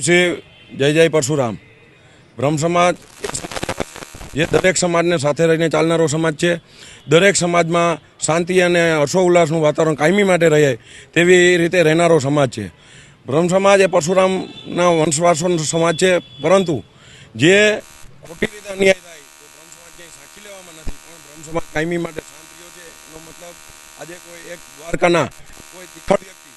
છે. જય જય પરશુરામ. બ્રહ્મ સમાજ જે દરેક સમાજને સાથે રહીને ચાલનારો સમાજ છે. દરેક સમાજમાં શાંતિ અને હર્ષોલ્લાસનું વાતાવરણ કાયમી માટે રહે તેવી રીતે રહેનારો સમાજ છે. બ્રહ્મ સમાજ એ પરશુરામના વંશવાસોનો સમાજ છે. પરંતુ જે ખોટી રીતે અન્યાય થાય, તો બ્રહ્મ સમાજ ક્યાંય સાક્ષી લેવામાં નથી. પણ બ્રહ્મ સમાજ કાયમી માટે શાંતિઓ છે. એનો મતલબ આજે કોઈ એક દ્વારકાના કોઈ તિખડ વ્યક્તિ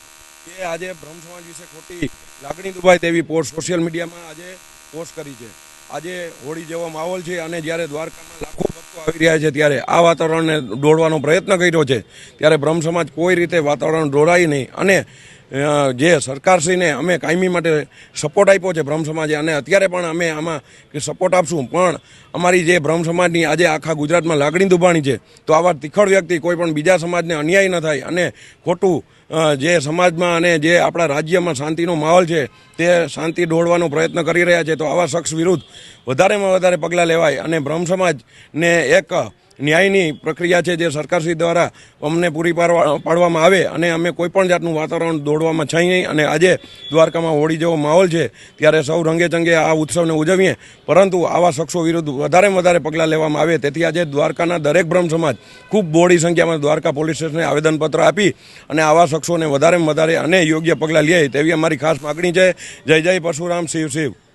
આજે બ્રહ્મ સમાજ વિશે ખોટી લાગણી દુભાય તેવી પોસ્ટ સોશિયલ મીડિયામાં આજે પોસ્ટ કરી છે. આજે હોળી જેવો માહોલ છે અને જ્યારે દ્વારકામાં લાખો ભક્તો આવી રહ્યા છે ત્યારે આ વાતાવરણને દોડવાનો પ્રયત્ન કર્યો છે. ત્યારે બ્રહ્મ સમાજ કોઈ રીતે વાતાવરણ દોડાય નહીં અને જે સરકારશ્રીને અમે કાયમી માટે સપોર્ટ આપ્યો છે બ્રહ્મ સમાજે, અને અત્યારે પણ અમે આમાં સપોર્ટ આપશું. પણ અમારી જે બ્રહ્મ સમાજની આજે આખા ગુજરાતમાં લાગણી દુભાણી છે, તો આવા તિખડ વ્યક્તિ કોઈ પણ બીજા સમાજને અન્યાય ન થાય. અને ખોટું જે સમાજમાં અને જે આપણા રાજ્યમાં શાંતિનો માહોલ છે, તે શાંતિ દોડવાનો પ્રયત્ન કરી રહ્યા છે, તો આવા શખ્સ વિરુદ્ધ વધારેમાં વધારે પગલાં લેવાય. અને બ્રહ્મ સમાજને એક ન્યાયની પ્રક્રિયા છે જે સરકારશ્રી દ્વારા અમને પૂરી પાડવા પાડવામાં આવે અને અમે કોઈપણ જાતનું વાતાવરણ દોડવામાં છે નહીં અને આજે દ્વારકામાં હોળી જેવો માહોલ છે ત્યારે સૌ રંગે ચંગે આ ઉત્સવને ઉજવીએ. પરંતુ આવા શખ્સો વિરુદ્ધ વધારે વધારે પગલાં લેવામાં આવે. તેથી આજે દ્વારકાના દરેક બ્રહ્મ સમાજ ખૂબ બોડી સંખ્યામાં દ્વારકા પોલીસ સ્ટેશને આવેદનપત્ર આપી અને આવા શખ્સોને વધારેમાં વધારે અને યોગ્ય પગલાં લે તેવી અમારી ખાસ માગણી છે. જય જય પરશુરામ, શિવ શિવ.